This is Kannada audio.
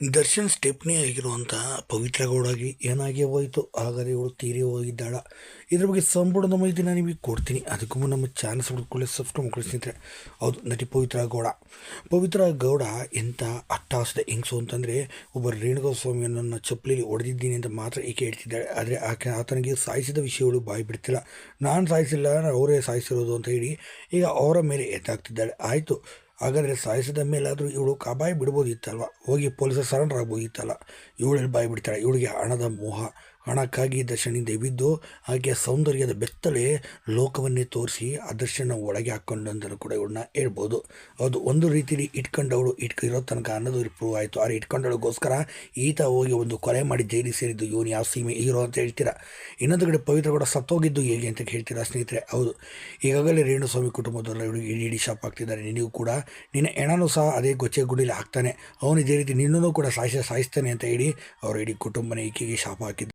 ದರ್ಶನ್ ಸ್ಟೆಪ್ನಿ ಆಗಿರುವಂಥ ಪವಿತ್ರ ಗೌಡಾಗಿ ಏನಾಗಿ ಹೋಯಿತು? ಹಾಗಾದರೆ ಇವಳು ತೀರಿ ಹೋಗಿದ್ದಾಳ. ಇದ್ರ ಬಗ್ಗೆ ಸಂಪೂರ್ಣ ಮಾಹಿತಿ ನಾನು ನಿಮಗೆ ಕೊಡ್ತೀನಿ. ಅದಕ್ಕೂ ನಮ್ಮ ಚಾನ್ಸ್ ಹುಡ್ಕೊಳ್ಳಿ ಸಬ್ಸ್ಕ್ರೈಬ್ ಮಾಡ್ಕೊಳ್ಳಿ ಹೌದು, ನಟಿ ಪವಿತ್ರ ಗೌಡ. ಪವಿತ್ರ ಗೌಡ ಎಂಥ ಅಟ್ಟಾಸದ ಹೆಂಗಸು ಅಂತಂದರೆ ಒಬ್ಬ ರೇಣುಗಾ ಸ್ವಾಮಿಯನ್ನು ಚಪ್ಪಲಿಲಿ ಹೊಡೆದಿದ್ದೀನಿ ಅಂತ ಮಾತ್ರ ಈಕೆ ಹೇಳ್ತಿದ್ದಾಳೆ. ಆದರೆ ಆಕೆ ಆತನಿಗೆ ಸಾಯಿಸಿದ ವಿಷಯಗಳು ಬಾಯಿ ಬಿಡ್ತಿಲ್ಲ. ನಾನು ಸಾಯಿಸಿಲ್ಲ, ಅವರೇ ಸಾಯಿಸಿರೋದು ಅಂತ ಹೇಳಿ ಈಗ ಅವರ ಮೇಲೆ ಎತ್ತಾಗ್ತಿದ್ದಾಳೆ ಆಯಿತು ಹಾಗಾದರೆ ಸಾಯಿಸಿದ ಮೇಲಾದರೂ ಇವಳು ಕಬಾಯಿ ಬಿಡ್ಬೋದಿತ್ತಲ್ವ? ಹೋಗಿ ಪೊಲೀಸರು ಸರೆಂಡರ್ ಆಗ್ಬೋದಿತ್ತಲ್ಲ ಇವಳು ಬಾಯಿ ಬಿಡ್ತಾಳೆ ಇವಳಿಗೆ ಹಣದ ಮೋಹ. ಹಣಕ್ಕಾಗಿ ದರ್ಶನಿಂದ ಬಿದ್ದು ಆಕೆಯ ಸೌಂದರ್ಯದ ಬೆತ್ತಲೆ ಲೋಕವನ್ನೇ ತೋರಿಸಿ ಆ ದರ್ಶನ ಒಳಗೆ ಹಾಕ್ಕೊಂಡಂತಲೂ ಕೂಡ ಇವಳನ್ನ ಹೇಳ್ಬೋದು. ಅದು ಒಂದು ರೀತಿಯಲ್ಲಿ ಇಟ್ಕೊಂಡವಳು ಇಟ್ಕೊ ಇರೋ ತನಕ ಅನ್ನೋದು ಪ್ರೂವ್ ಆಯಿತು. ಆದರೆ ಇಟ್ಕೊಂಡವಳಿಗೋಸ್ಕರ ಈತ ಹೋಗಿ ಒಂದು ಕೊಲೆ ಮಾಡಿ ಜೈಲಿ ಸೇರಿದ್ದು ಇವನು ಯಾವ ಸೀಮೆ ಹೀರೋ ಅಂತ ಹೇಳ್ತೀರಾ? ಇನ್ನೊಂದು ಕಡೆ ಪವಿತ್ರ ಕೂಡ ಸತ್ತೋಗಿದ್ದು ಹೇಗೆ ಅಂತ ಹೇಳ್ತೀರಾ ಸ್ನೇಹಿತರೆ? ಹೌದು, ಈಗಾಗಲೇ ರೇಣುಸ್ವಾಮಿ ಕುಟುಂಬದವರೆಲ್ಲ ಇವಳು ಇಡಿ ಇಡೀ ಶಾಪ್ ಹಾಕ್ತಿದ್ದಾರೆ. ನಿನಗೂ ಕೂಡ. ನಿನ್ನ ಹೆಣನೂ ಸಹ ಅದೇ ಗೊಚ್ಚೆ ಗುಡಿಲಿ ಹಾಕ್ತಾನೆ. ಅವನು ಇದೇ ರೀತಿ ನಿನ್ನೂ ಕೂಡ ಸಾಯಿಸ, ಸಾಯಿಸ್ತಾನೆ ಅಂತ ಹೇಳಿ ಅವರು ಇಡೀ ಕುಟುಂಬನೇ ಈಕೆಗೆ ಶಾಪ ಹಾಕಿದ್ದು.